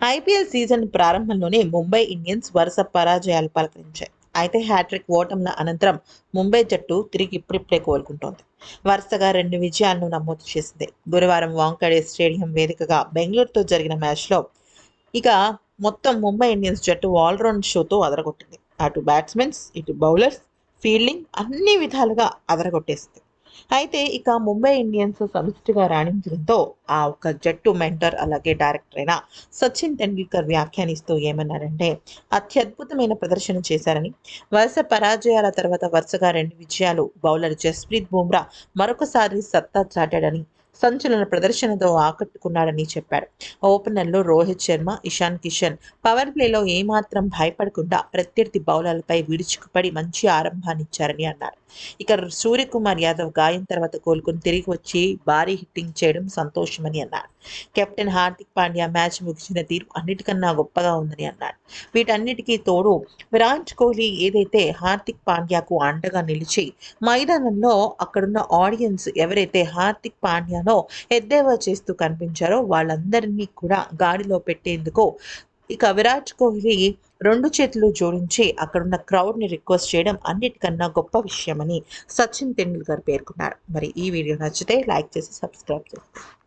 IPL season ప్రారంభంలోనే Mumbai Indians వరుస పరాజయాలు పలకరించాయి. అయితే హ్యాట్రిక్ ఓటంల అనంతరం ముంబై జట్టు తిరిగి ఇప్పుడిప్పుడే కోలుకుంటోంది. వరుసగా రెండు విజయాలను నమోదు చేసింది. గురువారం వాంకడే స్టేడియం వేదికగా బెంగళూరుతో జరిగిన మ్యాచ్లో ఇక మొత్తం ముంబై ఇండియన్స్ జట్టు ఆల్రౌండ్ షోతో అదరగొట్టింది. అటు బ్యాట్స్మెన్స్ ఇటు బౌలర్స్ ఫీల్డింగ్ అన్ని విధాలుగా అదరగొట్టేసింది. అయితే ఇక ముంబై ఇండియన్స్ సమిష్టిగా రాణించడంతో ఆ ఒక జట్టు మెంటర్ అలాగే డైరెక్టర్ అయిన సచిన్ టెండూల్కర్ వ్యాఖ్యానిస్తూ ఏమన్నారంటే అత్యద్భుతమైన ప్రదర్శన చేశారని. వరుస పరాజయాల తర్వాత వరుసగా రెండు విజయాలు బౌలర్ జస్ప్రీత్ బుమ్రా మరొకసారి సత్తా చాటాడని సంచలన ప్రదర్శనతో ఆకట్టుకున్నాడని చెప్పాడు. ఓపెనర్లో రోహిత్ శర్మ ఇషాన్ కిషన్. పవర్ ప్లేలో ఏమాత్రం భయపడకుండా ప్రత్యర్థి బౌలర్లపై విడుచుకుపడి మంచి ఆరంభాన్నిచ్చారని అన్నారు. ఇక సూర్యకుమార్ యాదవ్ గాయం తర్వాత కోలుకుని తిరిగి వచ్చి భారీ హిట్టింగ్ చేయడం సంతోషమని అన్నారు. కెప్టెన్ హార్దిక్ పాండ్యా మ్యాచ్ ముగిసిన తీరు అన్నిటికన్నా గొప్పగా ఉందని అన్నాడు వీటన్నిటికీ తోడు విరాట్ కోహ్లీ ఏదైతే హార్దిక్ పాండ్యాకు అండగా నిలిచి మైదానంలో అక్కడున్న ఆడియన్స్ ఎవరైతే హార్దిక్ పాండ్యాను ఎద్దేవా చేస్తూ కనిపించారో వాళ్ళందరినీ కూడా గాడిలో పెట్టేందుకు ఇక విరాట్ కోహ్లీ రెండు చేతులు జోడించి అక్కడున్న క్రౌడ్ని రిక్వెస్ట్ చేయడం అన్నిటికన్నా గొప్ప విషయమని సచిన్ తెండూల్కర్ పేర్కొన్నారు. మరి ఈ వీడియో నచ్చితే లైక్ చేసి సబ్స్క్రైబ్ చేస్తారు